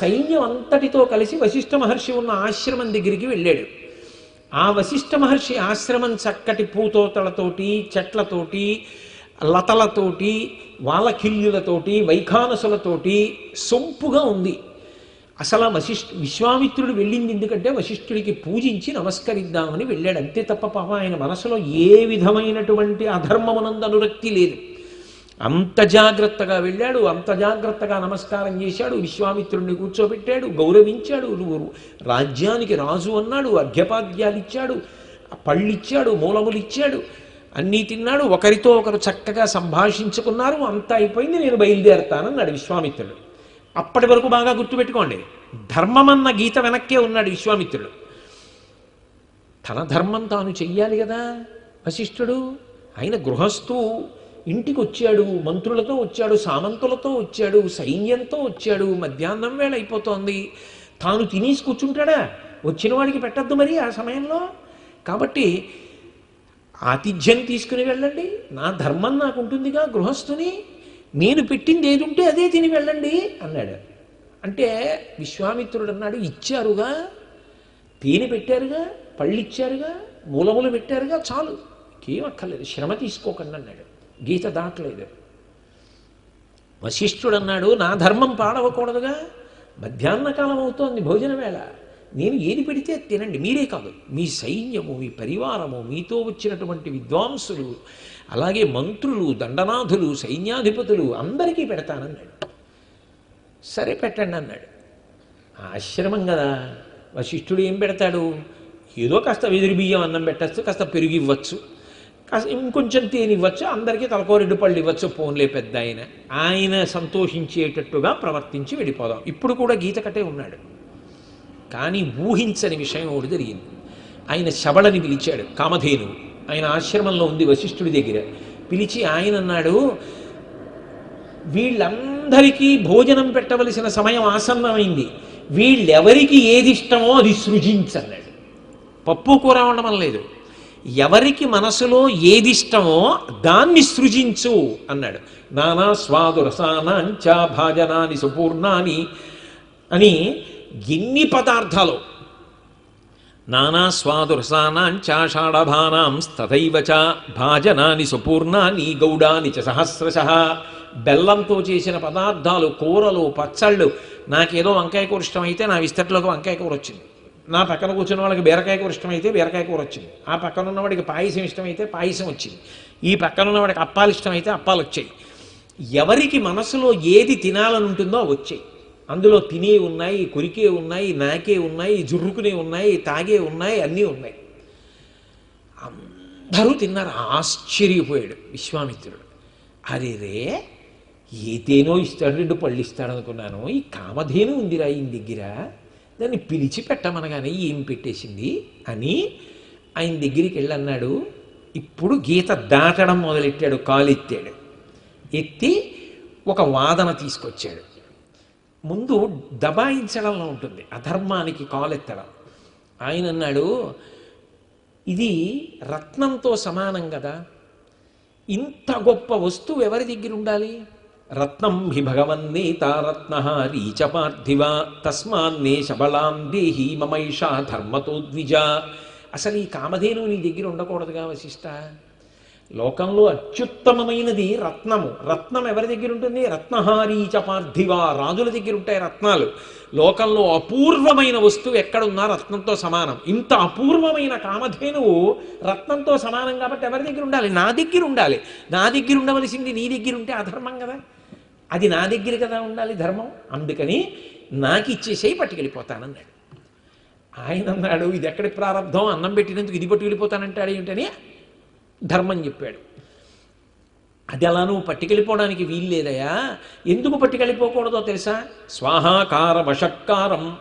సైన్యం అంతటితో కలిసి వశిష్ఠ మహర్షి ఉన్న ఆశ్రమం దగ్గరికి వెళ్ళాడు. ఆ వశిష్ఠ మహర్షి ఆశ్రమం చక్కటి పూతోతలతోటి చెట్లతోటి లతలతోటి వాలకిల్యులతోటి వైఖానసులతోటి సొంపుగా ఉంది. అసలు ఆ వశిష్ఠ విశ్వామిత్రుడు వెళ్ళింది ఎందుకంటే వశిష్ఠుడికి పూజించి నమస్కరిద్దామని వెళ్ళాడు. అంతే తప్ప పాప ఆయన మనసులో ఏ విధమైనటువంటి అధర్మమునందు అనురక్తి లేదు. అంత జాగ్రత్తగా వెళ్ళాడు అంత జాగ్రత్తగా నమస్కారం చేశాడు విశ్వామిత్రుడిని కూర్చోబెట్టాడు గౌరవించాడు నువ్వు రాజ్యానికి రాజు అన్నాడు అర్ఘ్యపాద్యాలు ఇచ్చాడు పళ్ళిచ్చాడు మూలములు ఇచ్చాడు అన్నీ తిన్నాడు ఒకరితో ఒకరు చక్కగా సంభాషించుకున్నారు అంతా అయిపోయింది నేను బయలుదేరతానన్నాడు విశ్వామిత్రుడు. అప్పటి వరకు బాగా గుర్తుపెట్టుకోండి ధర్మమన్న గీత వెనక్కే ఉన్నాడు విశ్వామిత్రుడు. తన ధర్మం తాను చెయ్యాలి కదా వశిష్ఠుడు ఆయన గృహస్థు ఇంటికి వచ్చాడు మంత్రులతో వచ్చాడు సామంతులతో వచ్చాడు సైన్యంతో వచ్చాడు మధ్యాహ్నం వేళ అయిపోతోంది. తాను తినేసి కూర్చుంటాడా? వచ్చిన వాడికి పెట్టద్దు మరి ఆ సమయంలో? కాబట్టి ఆతిథ్యం తీసుకుని వెళ్ళండి. నా ధర్మం నాకు ఉంటుందిగా గృహస్థుని. నేను పెట్టింది ఏది ఉంటే అదే తిని వెళ్ళండి అన్నాడు. అంటే విశ్వామిత్రుడు అన్నాడు ఇచ్చారుగా తేనె పెట్టారుగా పళ్ళు ఇచ్చారుగా మూలములు పెట్టారుగా చాలు. ఏం అక్కర్లేదు శ్రమ తీసుకోకండి అన్నాడు. గీత దాటలేదు. వశిష్ఠుడు అన్నాడు నా ధర్మం పాడవకూడదుగా? మధ్యాహ్న కాలం అవుతోంది భోజన వేళ. నేను ఏది పెడితే తినండి. మీరే కాదు మీ సైన్యము మీ పరివారము మీతో వచ్చినటువంటి విద్వాంసులు అలాగే మంత్రులు దండనాథులు సైన్యాధిపతులు అందరికీ పెడతానన్నాడు. సరే పెట్టండి అన్నాడు. ఆశ్రమం కదా వశిష్ఠుడు ఏం పెడతాడు? ఏదో కాస్త వెదిరి బియ్యం అన్నం పెట్టచ్చు కాస్త పెరుగు ఇవ్వచ్చు. ఇంకొంచెం తేనివ్వచ్చు అందరికీ తలకో పళ్ళు ఇవ్వచ్చు పోన్లే పెద్ద ఆయన ఆయన సంతోషించేటట్టుగా ప్రవర్తించి వెళ్ళిపోదాం. ఇప్పుడు కూడా గీత కట్టే ఉన్నాడు. కానీ ఊహించని విషయం ఒకటి జరిగింది. ఆయన శబళని పిలిచాడు కామధేను. ఆయన ఆశ్రమంలో ఉంది వశిష్ఠుడి దగ్గర. పిలిచి ఆయన అన్నాడు వీళ్ళందరికీ భోజనం పెట్టవలసిన సమయం ఆసన్నమైంది. వీళ్ళెవరికి ఏది ఇష్టమో అది సృజించన్నాడు పప్పు కూర ఉండడం లేదు ఎవరికి మనసులో ఏది ఇష్టమో దాన్ని సృజించు అన్నాడు. నానా స్వాదు రసానాంచ భాజనాని సుపూర్ణాని అని ఎన్ని పదార్థాలు? నానా స్వాదు రసానాంచాషాఢభానాం తథైవ చ భాజనాని సుపూర్ణాని గౌడాని చ సహస్రశ. బెల్లంతో చేసిన పదార్థాలు కూరలు పచ్చళ్ళు నాకేదో వంకాయ కూర ఇష్టమైతే నా విస్తట్లోకి వంకాయ కూర వచ్చింది. నా పక్కన కూర్చున్న వాళ్ళకి బీరకాయ కూర ఇష్టమైతే బీరకాయ కూర వచ్చింది. ఆ పక్కన ఉన్నవాడికి పాయసం ఇష్టమైతే పాయసం వచ్చింది. ఈ పక్కన ఉన్నవాడికి అప్పాలు ఇష్టమైతే అప్పాలు వచ్చాయి. ఎవరికి మనసులో ఏది తినాలని ఉంటుందో వచ్చాయి. అందులో తినే ఉన్నాయి కొరికే ఉన్నాయి నాకే ఉన్నాయి జుర్రుకునే ఉన్నాయి తాగే ఉన్నాయి అన్నీ ఉన్నాయి. అందరూ తిన్నారు. ఆశ్చర్యపోయాడు విశ్వామిత్రుడు. అరే రే ఏ తేనో ఇస్తాడు రెండు పళ్ళు ఇస్తాడు అనుకున్నాను. ఈ కామధేను ఉందిరా ఈయన దగ్గర. దాన్ని పిలిచి పెట్టమనగానే ఏం పెట్టేసింది? అని ఆయన దగ్గరికి వెళ్ళన్నాడు ఇప్పుడు గీత దాటడం మొదలెట్టాడు కాలు ఎత్తాడు ఎత్తి ఒక వాదన తీసుకొచ్చాడు. ముందు దబాయించడంలో ఉంటుంది అధర్మానికి కాలెత్తడం. ఆయన అన్నాడు ఇది రత్నంతో సమానం కదా. ఇంత గొప్ప వస్తువు ఎవరి దగ్గర ఉండాలి? రత్నం హి భగవన్నేతారత్నహారీ చ పార్థివ తస్మాన్నే శబలాం దేహి మమైషా ధర్మతో ద్విజ. అసలు ఈ కామధేను నీ దగ్గర ఉండకూడదుగా వశిష్ట? లోకంలో అత్యుత్తమమైనది రత్నము. రత్నం ఎవరి దగ్గర ఉంటుంది? రత్నహారీ చ పార్థివ రాజుల దగ్గర ఉంటాయి రత్నాలు. లోకంలో అపూర్వమైన వస్తువు ఎక్కడున్నా రత్నంతో సమానం. ఇంత అపూర్వమైన కామధేనువు రత్నంతో సమానం కాబట్టి ఎవరి దగ్గర ఉండాలి? నా దగ్గర ఉండాలి. నా దగ్గర ఉండవలసింది నీ దగ్గర ఉంటే అధర్మం కదా. అది నా దగ్గర కదా ఉండాలి ధర్మం. అందుకని నాకు ఇచ్చేసేయి పట్టుకెళ్ళిపోతానన్నాడు. ఆయన అన్నాడు ఇది ఎక్కడి ప్రారంభం? అన్నం పెట్టినందుకు ఇది పట్టుకెళ్ళిపోతానంటాడు ఏంటని ధర్మం చెప్పాడు. అది అలా నువ్వు పట్టుకెళ్ళిపోవడానికి వీల్లేదయా? ఎందుకు పట్టుకెళ్ళిపోకూడదో తెలుసా? స్వాహాకార వషక్కారం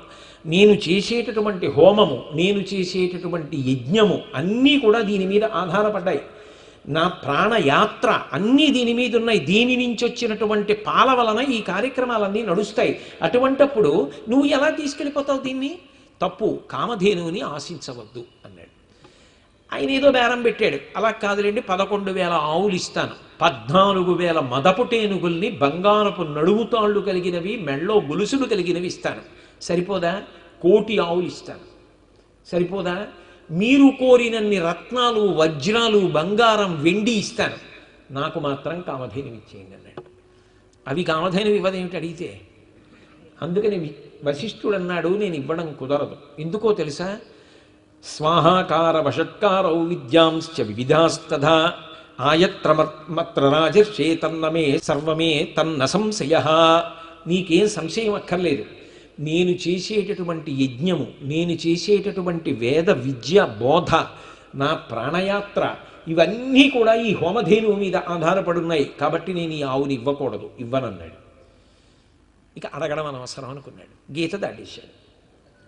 నేను చేసేటటువంటి హోమము నేను చేసేటటువంటి యజ్ఞము అన్నీ కూడా దీని మీద ఆధారపడ్డాయి. నా ప్రాణయాత్ర అన్నీ దీని మీద ఉన్నాయి. దీని నుంచి వచ్చినటువంటి పాల వలన ఈ కార్యక్రమాలన్నీ నడుస్తాయి. అటువంటప్పుడు నువ్వు ఎలా తీసుకెళ్ళిపోతావు దీన్ని? తప్పు కామధేనువుని ఆశించవద్దు అన్నాడు. ఆయన ఏదో బేరం పెట్టాడు. అలా కాదులేండి పదకొండు వేల ఆవులు ఇస్తాను. పద్నాలుగు వేల మదపుటేనుగుల్ని బంగారపు నడుముతాళ్ళు కలిగినవి మెళ్ళో గొలుసులు కలిగినవి ఇస్తాను. సరిపోదా? కోటి ఆవులు ఇస్తాను. సరిపోదా? మీరు కోరినన్ని రత్నాలు వజ్రాలు బంగారం వెండి ఇస్తాను. నాకు మాత్రం కామధేనువి ఇచ్చేయండి అన్నాడు. అవి కామధేనువి ఇవ్వదేమిటి అడిగితే? అందుకని వి- వశిష్ఠుడు అన్నాడు నేను ఇవ్వడం కుదరదు. ఎందుకో తెలుసా? స్వాహాకార వషట్కారౌ విద్యాంశ్చ వివిధాస్తథా ఆయత్ర మత్ర రాజర్షే తన్నమే సర్వమే తన్న సంశయ. నీకేం సంశయం అక్కర్లేదు. నేను చేసేటటువంటి యజ్ఞము నేను చేసేటటువంటి వేద విద్య బోధ నా ప్రాణయాత్ర ఇవన్నీ కూడా ఈ హోమధేనువు మీద ఆధారపడున్నాయి. కాబట్టి నేను ఈ ఆవుని ఇవ్వకూడదు ఇవ్వనన్నాడు. ఇక అడగడం అనవసరం అనుకున్నాడు. గీత దాటేశాడు.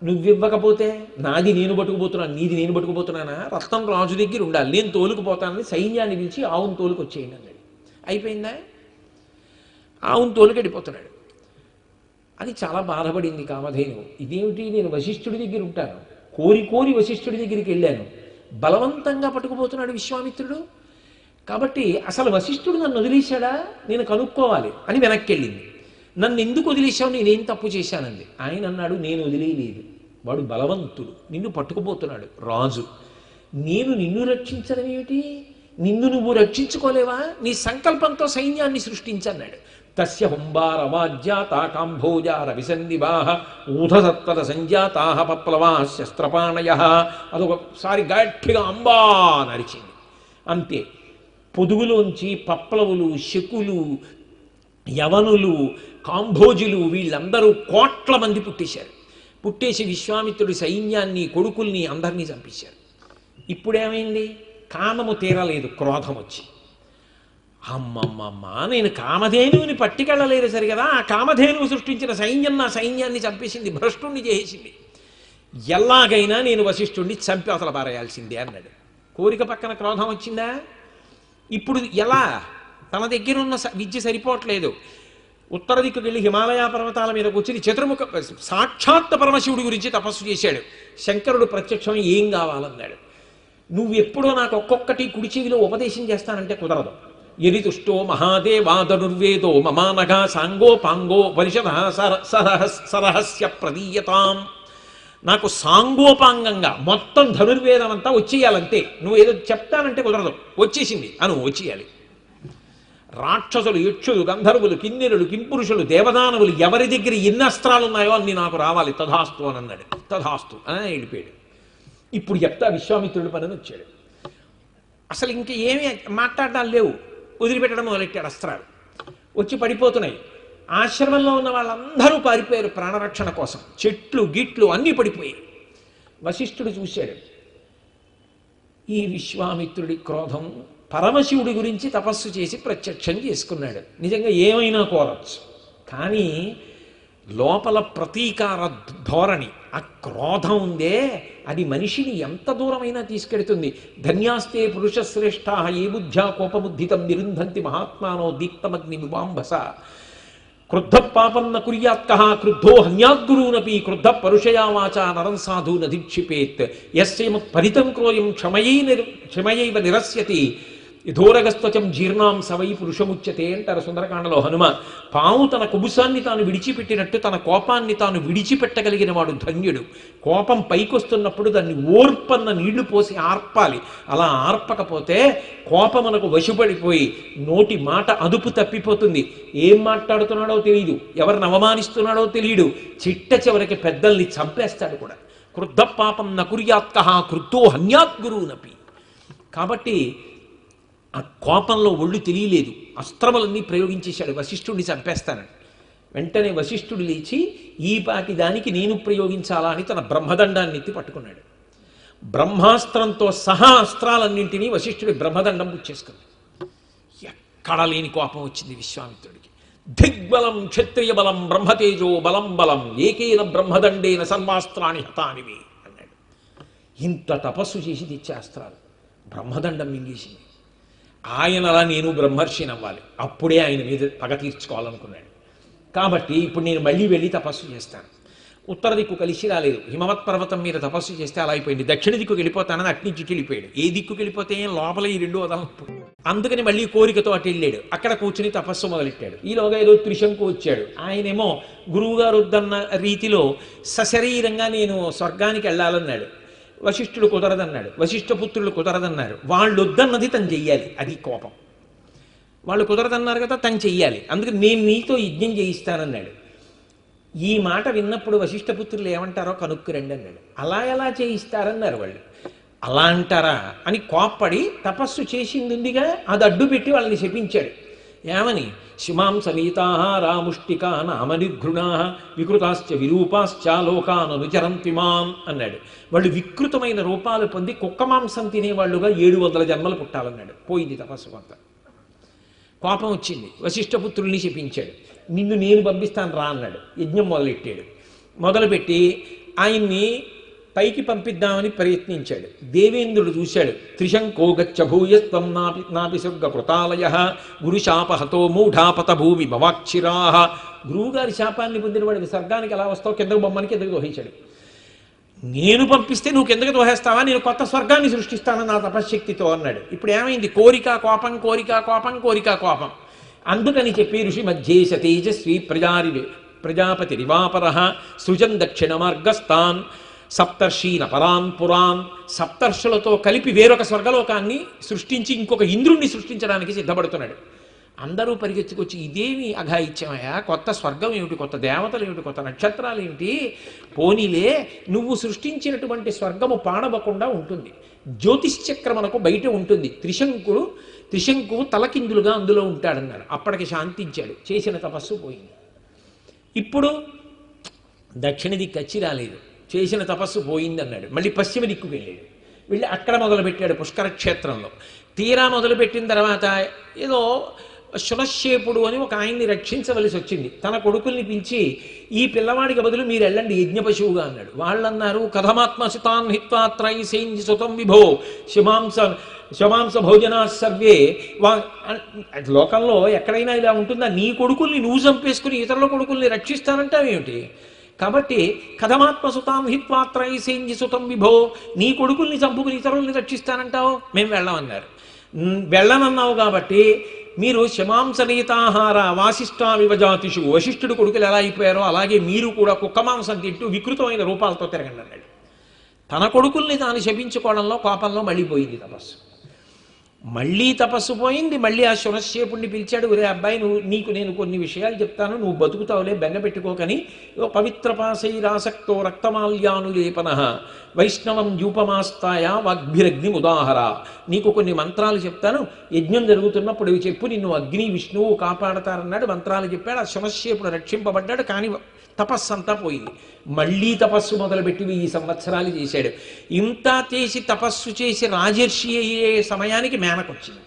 నువ్వివ్వకపోతే నాది నేను పట్టుకుపోతున్నాను నీది నేను పట్టుకుపోతున్నానా రక్తం రాజు దగ్గర ఉండాలి. నేను తోలుకుపోతానని సైన్యాన్ని పిలిచి ఆవును తోలుకొచ్చేయండి అన్నాడు. అయిపోయిందా? ఆవును తోలుకెడిపోతున్నాడు అని అది చాలా బాధపడింది కామధేను. ఇదేమిటి? నేను వశిష్ఠుడి దగ్గర ఉంటాను. కోరి కోరి వశిష్ఠుడి దగ్గరికి వెళ్ళాను. బలవంతంగా పట్టుకుపోతున్నాడు విశ్వామిత్రుడు. కాబట్టి అసలు వశిష్ఠుడు నన్ను వదిలేశాడా? నేను కనుక్కోవాలి అని వెనక్కి వెళ్ళింది. నన్ను ఎందుకు వదిలేశావు? నేనేం తప్పు చేశానంది? ఆయన అన్నాడు నేను వదిలేయలేదు. వాడు బలవంతుడు. నిన్ను పట్టుకుపోతున్నాడు. రాజు. నేను నిన్ను రక్షించడం ఏమిటి నిన్ను నువ్వు రక్షించుకోలేవా? నీ సంకల్పంతో సైన్యాన్ని సృష్టించన్నాడు. తస్య హుంబార వాజ్యాత కాంభోజార విసందివాహ ఊధసత్తర సంజాతా పప్లవా శస్త్రపాణయ అదొకసారి గట్టిగా అంబా నరిచింది అంతే పొదుగులోంచి పప్లవులు శకులు యవనులు కాంభోజులు వీళ్ళందరూ కోట్ల మంది పుట్టేశారు పుట్టేసి విశ్వామిత్రుడి సైన్యాన్ని కొడుకుల్ని అందరినీ చంపేశారు। ఇప్పుడేమైంది? కామము తీరలేదు క్రోధం వచ్చి అమ్మమ్మమ్మ నేను కామధేనువుని పట్టుకెళ్ళలేదు సరి కదా ఆ కామధేనువు సృష్టించిన సైన్యం నా సైన్యాన్ని చంపేసింది భ్రష్టుణ్ణి చేసింది ఎలాగైనా నేను వశిష్ఠుణ్ణి చంపి అవతల పారేయాల్సిందే అన్నాడు. కోరిక పక్కన క్రోధం వచ్చిందా? ఇప్పుడు ఎలా? తన దగ్గర ఉన్న స- విద్య సరిపోవట్లేదు. ఉత్తర దిక్కుకు వెళ్ళి హిమాలయ పర్వతాల మీద కూర్చుని చతుర్ముఖ సాక్షాత్ పరమశివుడి గురించి తపస్సు చేశాడు. శంకరుడు ప్రత్యక్షం ఏం కావాలన్నాడు. నువ్వు ఎప్పుడో నాకు ఒక్కొక్కటి కుడి చెవిలో ఉపదేశం చేస్తానంటే కుదరదు. ఎరితుష్టో మహాదేవాదనుర్వేదో మమానగా సాంగో పాంగో పరిషద సరహస్ సరహస్య ప్రదీయతాం నాకు సాంగోపాంగంగా మొత్తం ధనుర్వేదం అంతా వచ్చేయాలంతే. నువ్వు ఏదో చెప్తానంటే కుదరదు. వచ్చేసింది. అను వచ్చేయాలి. రాక్షసులు యక్షులు గంధర్వులు కిన్నెరులు కింపురుషులు దేవదానవులు ఎవరి దగ్గర ఎన్ని అస్త్రాలు ఉన్నాయో అన్ని నాకు రావాలి. తథాస్తు అని అన్నాడు. తథాస్తు. అని వెళ్ళిపోయాడు. ఇప్పుడు చెప్తా విశ్వామిత్రుడి పని వచ్చాడు. అసలు ఇంక ఏమీ మాట్లాడడాలు లేవు. వదిలిపెట్టడం మొదలెట్టాడు అస్త్రాలు. వచ్చి పడిపోతున్నాయి. ఆశ్రమంలో ఉన్న వాళ్ళందరూ పారిపోయారు ప్రాణరక్షణ కోసం. చెట్లు గిట్లు అన్నీ పడిపోయాయి. వశిష్ఠుడు చూశాడు. ఈ విశ్వామిత్రుడి క్రోధం పరమశివుడి గురించి తపస్సు చేసి ప్రత్యక్షం చేసుకున్నాడు. నిజంగా ఏమైనా కోరవచ్చు కానీ లోపల ప్రతీకార ధోరణి ఆ క్రోధం ఉందే అది మనిషిని ఎంత దూరమైనా తీసుకెడుతుంది. ధన్యాస్తే పురుషశ్రేష్ఠ ఏ బుద్ధ్యా కోపబుద్ధితం నిరుంధంతి మహాత్మానో దీప్తమగ్ని వివాంబస క్రుద్ధ పాపం న కుర్యాత్క క్రుద్ధో హన్యాద్గురూనపి క్రుద్ధ పరుషయా వాచా నరం సాధు నధిక్షిపేత్. యస్యమ పరితం క్రోయం క్షమయై నిర్ క్షమయైవ నిరస్యతి. యథోరగస్త్వచం జీర్ణాం సవై పురుషముచ్యతే అంటారు సుందరకాండలో హనుమ. పాము తన కుబుసాన్ని తాను విడిచిపెట్టినట్టు తన కోపాన్ని తాను విడిచిపెట్టగలిగిన వాడు ధన్యుడు. కోపం పైకొస్తున్నప్పుడు దాన్ని ఓర్పన్న నీళ్ళు పోసి ఆర్పాలి. అలా ఆర్పకపోతే కోపమునకు వశుపడిపోయి నోటి మాట అదుపు తప్పిపోతుంది. ఏం మాట్లాడుతున్నాడో తెలియదు ఎవరిని అవమానిస్తున్నాడో తెలియడు చిట్ట చివరికి పెద్దల్ని చంపేస్తాడు కూడా. క్రుద్ధ పాపం నకుర్యాత్క క్రుద్ధో హన్యాత్ గురువునపి కాబట్టి ఆ కోపంలో ఒళ్ళు తెలియలేదు. అస్త్రములన్నీ ప్రయోగించేశాడు. వశిష్ఠుడిని చంపేస్తానని. వెంటనే వశిష్ఠుడు లేచి ఈ పాటి దానికి నేను ప్రయోగించాలా అని తన బ్రహ్మదండాన్ని ఎత్తి పట్టుకున్నాడు. బ్రహ్మాస్త్రంతో సహా అస్త్రాలన్నింటినీ వశిష్ఠుడి బ్రహ్మదండం పుచ్చేసుకుంది ఎక్కడ లేని కోపం వచ్చింది విశ్వామిత్రుడికి. దిగ్బలం క్షత్రియ బలం బ్రహ్మతేజో బలం బలం ఏకేన బ్రహ్మదండేన సర్వాస్త్రాన్ని హతానివి అన్నాడు. ఇంత తపస్సు చేసి తెచ్చే అస్త్రాలు. బ్రహ్మదండం మింగేసింది. ఆయనలా నేను బ్రహ్మర్షిని అవ్వాలి అప్పుడే ఆయన మీద పగ తీర్చుకోవాలనుకున్నాడు. కాబట్టి ఇప్పుడు నేను మళ్ళీ వెళ్ళి తపస్సు చేస్తాను. ఉత్తర దిక్కు కలిసి రాలేదు. హిమవత్ పర్వతం మీద తపస్సు చేస్తే అలా అయిపోయింది. దక్షిణ దిక్కు వెళ్ళిపోతానని అటు చుట్టూ వెళ్ళిపోయాడు. ఏ దిక్కు వెళ్ళిపోతే లోపల ఈ రెండు వదలపు అందుకని మళ్ళీ కోరికతో అటు వెళ్ళాడు. అక్కడ కూర్చుని తపస్సు మొదలెట్టాడు. ఈలోగా ఏదో త్రిశంకు వచ్చాడు. ఆయనేమో గురువుగారు వద్దన్న రీతిలో సశరీరంగా నేను స్వర్గానికి వెళ్ళాలన్నాడు. వశిష్ఠుడు కుదరదన్నాడు. వశిష్ఠ పుత్రులు కుదరదన్నారు. వాళ్ళు వద్దన్నది తను చెయ్యాలి. అది కోపం. వాళ్ళు కుదరదన్నారు కదా తను చెయ్యాలి. అందుకే నేను నీతో యజ్ఞం చేయిస్తానన్నాడు. ఈ మాట విన్నప్పుడు వశిష్ఠపుత్రులు ఏమంటారో కనుక్కురండి అన్నాడు. అలా ఎలా చేయిస్తారన్నారు వాళ్ళు. అలా అంటారా? అని కోప్పడి తపస్సు చేసింది ఉందిగా అది అడ్డు పెట్టి వాళ్ళని శపించాడు. ఏమని శిమాం సమీతా రాముష్టికా నామనిఘృణా వికృతాశ్చ విరూపాశ్చ మాం అన్నాడు. వాళ్ళు వికృతమైన రూపాలు పొంది కుక్క మాంసం తినేవాళ్ళుగా ఏడు వందల జన్మలు పుట్టాలన్నాడు. పోయింది తపస్సు కొంత కోపం వచ్చింది. వశిష్ఠపుత్రుల్ని శపించాడు. నిన్ను నేను పంపిస్తాను రా అన్నాడు. యజ్ఞం మొదలెట్టాడు. మొదలుపెట్టి ఆయన్ని పైకి పంపిద్దామని ప్రయత్నించాడు. దేవేంద్రుడు చూశాడు. త్రిశంకో గచ్చ భూయస్వం నాపి నాపిసర్గ కృతాలయ గురుశాపహతో మూఢాపత భూమి భవాక్షిరా. గురువుగారి శాపాన్ని పొందిన వాడికి స్వర్గానికి ఎలా వస్తావు? కిందకు బొమ్మని కిందకు దోహించాడు? నేను పంపిస్తే నువ్వు కిందకు దోహేస్తావా? నేను కొత్త స్వర్గాన్ని సృష్టిస్తాను నా తపశ్శక్తితో అన్నాడు. ఇప్పుడు ఏమైంది? కోరిక కోపం కోరిక కోపం కోరిక కోపం. అందుకని చెప్పి ఋషి మధ్యేశ తేజస్వి ప్రజారి ప్రజాపతి రివాపర సృజన్ దక్షిణ మార్గస్థాన్. సప్తర్షీన పరాన్ పురాన్ సప్తర్షులతో కలిపి వేరొక స్వర్గలోకాన్ని సృష్టించి ఇంకొక ఇంద్రుణ్ణి సృష్టించడానికి సిద్ధపడుతున్నాడు. అందరూ పరిగెత్తుకొచ్చి ఇదేమి అఘాయిత్యమయ్యా? కొత్త స్వర్గం ఏమిటి? కొత్త దేవతలు ఏమిటి? కొత్త నక్షత్రాలు ఏమిటి? పోనీలే నువ్వు సృష్టించినటువంటి స్వర్గము పాడవకుండా ఉంటుంది. జ్యోతిశ్చక్రమనకు బయట ఉంటుంది. త్రిశంకుడు త్రిశంకు తలకిందులుగా అందులో ఉంటాడన్నారు అప్పటికి శాంతించాడు. చేసిన తపస్సు పోయింది. ఇప్పుడు దక్షిణ దిక్కు వచ్చి రాలేదు. చేసిన తపస్సు పోయిందన్నాడు. మళ్ళీ పశ్చిమ దిక్కుకు వెళ్ళాడు. వెళ్ళి అక్కడ మొదలుపెట్టాడు పుష్కర క్షేత్రంలో తీరా మొదలుపెట్టిన తర్వాత ఏదో శులశేపుడు అని ఒక ఆయన్ని రక్షించవలసి వచ్చింది. తన కొడుకుల్ని పిలిచి ఈ పిల్లవాడికి బదులు మీరు వెళ్ళండి యజ్ఞ పశువుగా అన్నాడు. వాళ్ళన్నారు కథమాత్మ సుతాన్ హిత్వా త్రై సేంజి సుతం విభో శిమాంస శమాంస భోజనా సర్వే వా లోకంలో ఎక్కడైనా ఇలా ఉంటుందా? నీ కొడుకుల్ని నువ్వు చంపేసుకుని ఇతరుల కొడుకుల్ని రక్షిస్తానంటావేమిటి కాబట్టి కథమాత్మ సుతాం హిత్వా సేంజి సుతం విభో నీ కొడుకుల్ని చంపుకుని ఇతరుల్ని రక్షిస్తానంటావు? మేము వెళ్ళమన్నారు. వెళ్ళమన్నావు వెళ్ళనన్నావు కాబట్టి మీరు శమాంసనీతాహార వాసిష్టా జాతిషు వశిష్ఠుడు కొడుకులు ఎలా అయిపోయారో అలాగే మీరు కూడా కుక్క మాంసం తింటూ వికృతమైన రూపాలతో తిరగండి అన్నాడు. తన కొడుకుల్ని తాను శపించుకోవడంలో కోపంలో మళ్ళీ పోయింది తపస్సు. మళ్ళీ తపస్సు పోయింది మళ్ళీ ఆ శునశ్చేపుణ్ణి పిలిచాడు ఒరే అబ్బాయి నువ్వు నీకు నేను కొన్ని విషయాలు చెప్తాను నువ్వు బతుకుతావులే బెంగ పెట్టుకోకని ఓ పవిత్రపాశైరాసక్తో రక్తమాల్యానులేపన వైష్ణవం యూపమాస్తాయ వాగ్భిరగ్ని ఉదాహర నీకు కొన్ని మంత్రాలు చెప్తాను యజ్ఞం జరుగుతున్నప్పుడు ఇవి చెప్పు నిన్ను అగ్ని విష్ణువు కాపాడతారన్నాడు మంత్రాలు చెప్పాడు ఆ శునశ్చేపుడు రక్షింపబడ్డాడు కానీ తపస్సు అంతా పోయింది. మళ్ళీ తపస్సు మొదలుపెట్టి ఈ సంవత్సరాలు చేశాడు. ఇంత చేసి తపస్సు చేసి రాజర్షి అయ్యే సమయానికి మేనకొచ్చింది?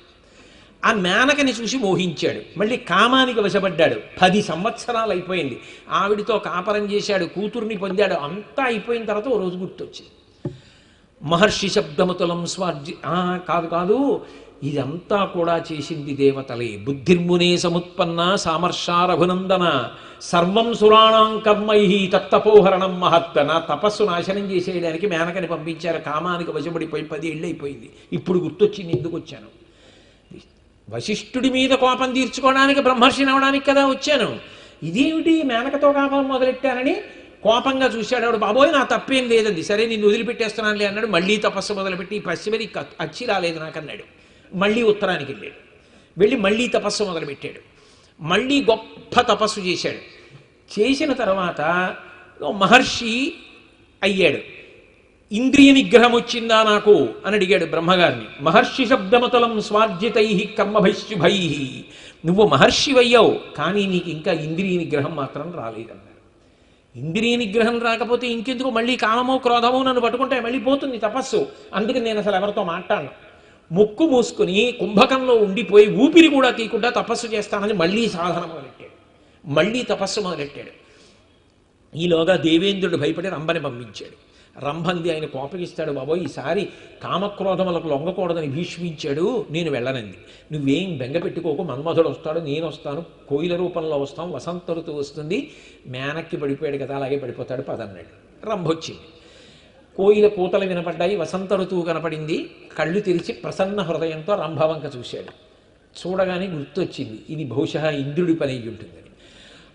ఆ మేనకని చూసి మోహించాడు. మళ్ళీ కామానికి వశపడ్డాడు. పది సంవత్సరాలు అయిపోయింది. ఆవిడితో కాపరం చేశాడు కూతుర్ని పొందాడు. అంతా అయిపోయిన తర్వాత ఓ రోజు గుర్తొచ్చింది. మహర్షి శబ్దముతులం స్వార్జి ఆ, కాదు కాదు. ఇదంతా కూడా చేసింది దేవతలే. బుద్ధిర్మునే సముత్పన్న సామర్షారఘునందన సర్వం సురాణం కర్మై తత్తపోహరణం మహత్వ నా తపస్సు నాశనం చేసేయడానికి మేనకని పంపించారు. కామానికి వశపడిపోయి పది ఏళ్ళు అయిపోయింది ఇప్పుడు గుర్తొచ్చింది ఎందుకు వచ్చాను? వశిష్ఠుడి మీద కోపం తీర్చుకోవడానికి బ్రహ్మర్షిని అవడానికి కదా వచ్చాను. ఇదేమిటి? మేనకతో కాపం మొదలెట్టానని కోపంగా చూశాడు ఆవిడ బాబోయ్ నా తప్పేం లేదండి. సరే నిన్ను వదిలిపెట్టేస్తున్నానులే అన్నాడు. మళ్ళీ తపస్సు మొదలుపెట్టి ఈ పశ్చిమది అచ్చి రాలేదు నాకు అన్నాడు మళ్ళీ ఉత్తరానికి వెళ్ళాడు వెళ్ళి మళ్ళీ తపస్సు మొదలుపెట్టాడు. మళ్ళీ గొప్ప తపస్సు చేశాడు. చేసిన తర్వాత ఓ మహర్షి అయ్యాడు. ఇంద్రియ నిగ్రహం వచ్చిందా నాకు? అని అడిగాడు బ్రహ్మగారిని. మహర్షి శబ్దమతలం స్వార్జితై కర్మభైశుభై నువ్వు మహర్షివయ్యావు కానీ నీకు ఇంకా ఇంద్రియ నిగ్రహం మాత్రం రాలేదన్నాడు ఇంద్రియ నిగ్రహం రాకపోతే ఇంకెందుకు? మళ్ళీ కామమో క్రోధమో నన్ను పట్టుకుంటే మళ్ళీ పోతుంది తపస్సు. అందుకని నేను అసలు ఎవరితో మాట్లాడను. ముక్కు మూసుకుని కుంభకంలో ఉండిపోయి ఊపిరి కూడా తీయకుండా తపస్సు చేస్తానని మళ్ళీ సాధన మొదలెట్టాడు. మళ్ళీ తపస్సు మొదలెట్టాడు. ఈలోగా దేవేంద్రుడు భయపడి రంభని పంపించాడు. రంభంది ఆయన కోపగిస్తాడు బాబో ఈసారి కామక్రోధములకు లొంగకూడదని భీష్మించాడు నేను వెళ్ళనంది. నువ్వేం బెంగపెట్టుకోకు మన్మధుడు వస్తాడు నేను వస్తాను కోయిల రూపంలో వస్తాం వసంత ఋతువు వస్తుంది మేనక్కి పడిపోయాడు కదా అలాగే పడిపోతాడు పదన్నాడు. రంభొచ్చింది. కోయిల కూతలు వినపడ్డాయి వసంత ఋతువు కనపడింది. కళ్ళు తెరిచి ప్రసన్న హృదయంతో రంభవంక చూశాడు. చూడగానే గుర్తొచ్చింది ఇది బహుశా ఇంద్రుడి పని అయి ఉంటుందని.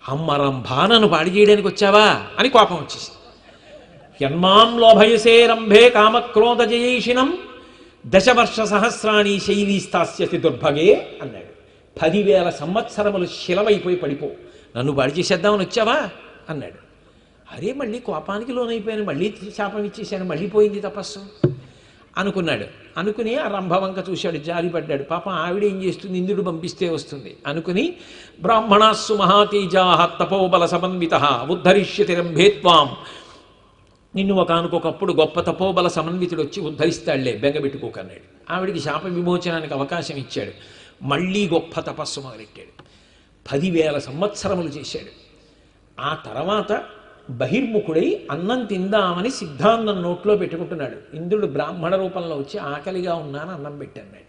అమ్మ రంభానను నన్ను పాడి చేయడానికి వచ్చావా? అని కోపం వచ్చేసింది. యన్మాం లోభయసే రంభే కామక్రోధ జయేషినం దశవర్ష సహస్రాణి శైలీస్తాస్యతి దుర్భగే అన్నాడు. పదివేల సంవత్సరములు శిలవైపోయి పడిపో నన్ను పాడి చేసేద్దామని వచ్చావా? అన్నాడు. అరే మళ్ళీ కోపానికి లోనైపోయాను మళ్ళీ శాపం ఇచ్చేసాను మళ్ళీ పోయింది తపస్సు అనుకున్నాడు. అనుకుని ఆ రంభవంక చూశాడు జారిపడ్డాడు పాపం ఆవిడ ఏం చేస్తుంది? ఇంద్రుడు పంపిస్తే వస్తుంది. అనుకుని బ్రాహ్మణాస్సు మహాతేజా తపోబల సమన్విత ఉద్ధరిష్యతి రంభేత్వాం నిన్ను ఒకనకొకప్పుడు గొప్ప తపోబల సమన్వితుడు వచ్చి ఉద్ధరిస్తాడులే బెంగబెట్టుకోకన్నాడు ఆవిడికి శాప విమోచనానికి అవకాశం ఇచ్చాడు. మళ్ళీ గొప్ప తపస్సు మొదలెట్టాడు. పదివేల సంవత్సరములు చేశాడు. ఆ తర్వాత బహిర్ముఖుడై అన్నం తిందామని సిద్ధాంతం నోట్లో పెట్టుకుంటున్నాడు. ఇంద్రుడు బ్రాహ్మణ రూపంలో వచ్చి ఆకలిగా ఉన్నాను అన్నం పెట్టాడు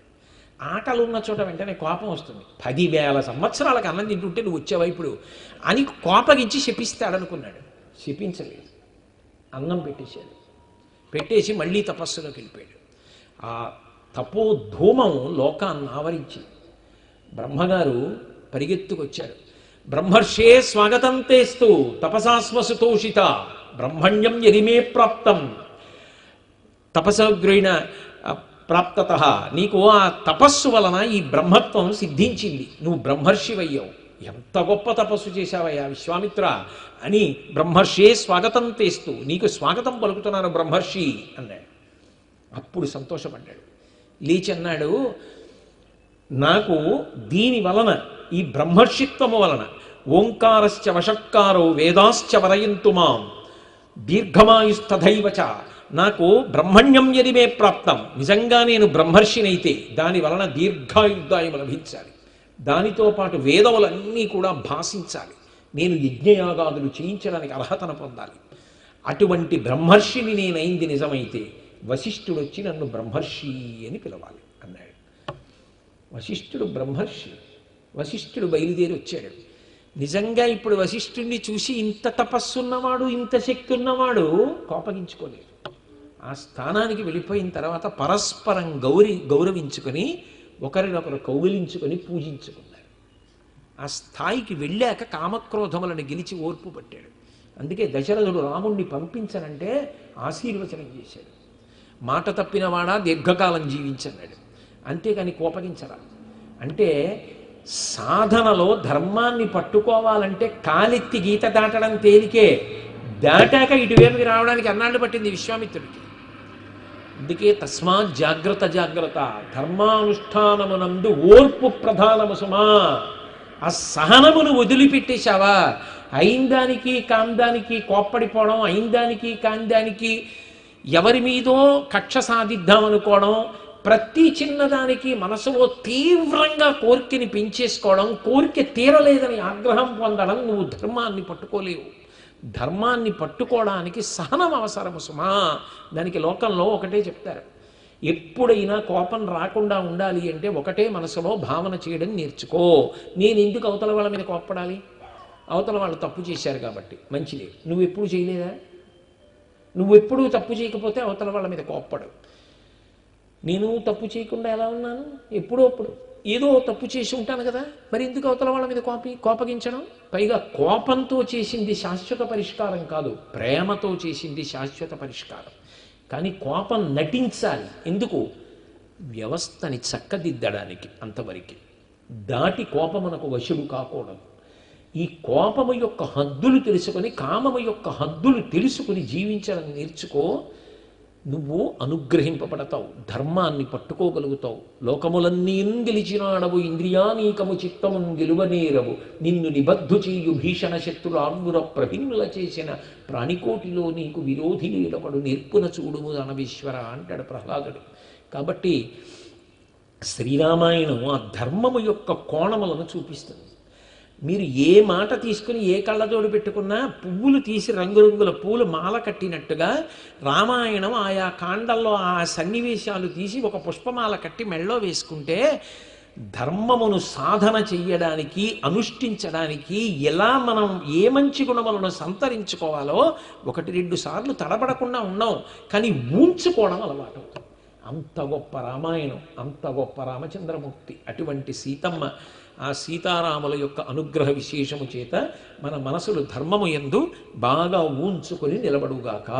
ఆకలి ఉన్న చోట వెంటనే కోపం వస్తుంది. పదివేల సంవత్సరాలకు అన్నం తింటుంటే నువ్వు వచ్చావా ఇప్పుడు? అని కోపగించి శపిస్తాడనుకున్నాడు. శపించలేదు. అన్నం పెట్టేశాడు. పెట్టేసి మళ్ళీ తపస్సులోకి వెళ్ళిపోయాడు. ఆ తపో ధూమం లోకాన్ని ఆవరించి బ్రహ్మగారు పరిగెత్తుకొచ్చారు. బ్రహ్మర్షే స్వాగతం తేస్తూ తపసాస్వసుతోషిత బ్రహ్మణ్యం యదిమే ప్రాప్తం. తపసగ్రైన ప్రాప్తత నీకు ఆ తపస్సు వలన ఈ బ్రహ్మత్వం సిద్ధించింది. నువ్వు బ్రహ్మర్షివయ్యావు. ఎంత గొప్ప తపస్సు చేశావయ్యా విశ్వామిత్ర అని బ్రహ్మర్షే స్వాగతం తెస్తూ నీకు స్వాగతం పలుకుతున్నాను బ్రహ్మర్షి అన్నాడు. అప్పుడు సంతోషపడ్డాడు. లేచి అన్నాడు నాకు దీని వలన ఈ బ్రహ్మర్షిత్వము వలన ఓంకారశ్చ వశక్కారో వేదాశ్చ వరయంతు మాం. దీర్ఘమాయుస్తథైవచ నాకు బ్రహ్మణ్యం యది ప్రాప్తం. నిజంగా నేను బ్రహ్మర్షినైతే దాని వలన దీర్ఘాయుద్ధాయం లభించాలి. దానితో పాటు వేదములన్నీ కూడా భాషించాలి. నేను యజ్ఞయాగాదులు చేయించడానికి అర్హతను పొందాలి. అటువంటి బ్రహ్మర్షిని నేనైంది నిజమైతే వశిష్ఠుడు వచ్చి నన్ను బ్రహ్మర్షి అని పిలవాలి అన్నాడు. వశిష్ఠుడు బ్రహ్మర్షి. వశిష్ఠుడు బయలుదేరి వచ్చాడు. నిజంగా ఇప్పుడు వశిష్ఠుణ్ణి చూసి ఇంత తపస్సున్నవాడు ఇంత శక్తి ఉన్నవాడు కోపగించుకోలేదు. ఆ స్థానానికి వెళ్ళిపోయిన తర్వాత పరస్పరం గౌరి గౌరవించుకొని ఒకరినొకరు కౌగిలించుకొని పూజించుకున్నారు. ఆ స్థాయికి వెళ్ళాక కామక్రోధములను గెలిచి ఓర్పు పట్టాడు. అందుకే దశరథుడు రాముణ్ణి పంపించనంటే ఆశీర్వచనం చేశాడు. మాట తప్పినవాడా దీర్ఘకాలం జీవించన్నాడు. అంతేకాని కోపగించరా అంటే సాధనలో ధర్మాన్ని పట్టుకోవాలంటే కాలెత్తి గీత దాటడం తేలికే. దాటాక ఇటువైపుకి రావడానికి అన్నాళ్ళు పట్టింది విశ్వామిత్రుడికి. అందుకే తస్మాత్ జాగ్రత్త జాగ్రత్త ధర్మానుష్ఠానమునందు ఓర్పు ప్రధానము సుమా. ఆ సహనమును వదిలిపెట్టేశావా? అయిందానికి కాందానికి కోప్పడిపోవడం అయిందానికి కాందానికి ఎవరి మీదో కక్ష సాధిద్దామనుకోవడం ప్రతి చిన్నదానికి మనసులో తీవ్రంగా కోరికని పెంచేసుకోవడం కోరిక తీరలేదని ఆగ్రహం పొందడం నువ్వు ధర్మాన్ని పట్టుకోలేవు. ధర్మాన్ని పట్టుకోవడానికి సహనం అవసరము సుమా. దానికి లోకంలో ఒకటే చెప్తారు. ఎప్పుడైనా కోపం రాకుండా ఉండాలి అంటే ఒకటే మనసులో భావన చేయడం నేర్చుకో. నేను ఎందుకు అవతల వాళ్ళ మీద కోప్పడాలి? అవతల వాళ్ళు తప్పు చేశారు కాబట్టి మంచిది. నువ్వు ఎప్పుడు చేయలేదా? నువ్వు ఎప్పుడూ తప్పు చేయకపోతే అవతల వాళ్ళ మీద కోప్పడు నేను తప్పు చేయకుండా ఎలా ఉన్నాను? ఎప్పుడో అప్పుడు. ఏదో తప్పు చేసి ఉంటాను కదా. మరి ఎందుకు అవతల వాళ్ళ మీద కోపి కోపగించడం? పైగా కోపంతో చేసింది శాశ్వత పరిష్కారం కాదు. ప్రేమతో చేసింది శాశ్వత పరిష్కారం. కానీ కోపం నటించాలి. ఎందుకు? వ్యవస్థని చక్కదిద్దడానికి అంతవరకు. దాటి కోపమునకు వశుడు కాకూడదు. ఈ కోపము యొక్క హద్దులు తెలుసుకొని కామము యొక్క హద్దులు తెలుసుకుని జీవించడం నేర్చుకో. నువ్వు అనుగ్రహింపబడతావు ధర్మాన్ని పట్టుకోగలుగుతావు. లోకములన్నీ గెలిచినాడవు ఇంద్రియానీకము చిత్తము గెలువనేరవు నిన్ను నిబద్ధు చేయు భీషణ శత్రులు ఆంగుర ప్రభిన్నుల చేసిన ప్రాణికోటిలో నీకు విరోధి లేడపడు నేర్పున చూడుము అనవీశ్వర అంటాడు ప్రహ్లాదుడు. కాబట్టి శ్రీరామాయణం ఆ ధర్మము యొక్క కోణములను చూపిస్తుంది. మీరు ఏ మాట తీసుకుని ఏ కళ్ళజోడు పెట్టుకున్నా పువ్వులు తీసి రంగురంగుల పూలు మాల కట్టినట్టుగా రామాయణం ఆయా కాండల్లో ఆ సన్నివేశాలు తీసి ఒక పుష్పమాల కట్టి మెళ్ళో వేసుకుంటే ధర్మమును సాధన చెయ్యడానికి అనుష్ఠించడానికి ఎలా మనం ఏ మంచి గుణములను సంతరించుకోవాలో ఒకటి రెండు సార్లు తడబడకుండా ఉన్నాం. కానీ ఊంచుకోవడం అలవాటు అంత గొప్ప రామాయణం అంత గొప్ప రామచంద్రమూర్తి అటువంటి సీతమ్మ ఆ సీతారాముల యొక్క అనుగ్రహ విశేషము చేత మన మనసులు ధర్మము ఎందు బాగా ఊంచుకొని నిలబడుగాక.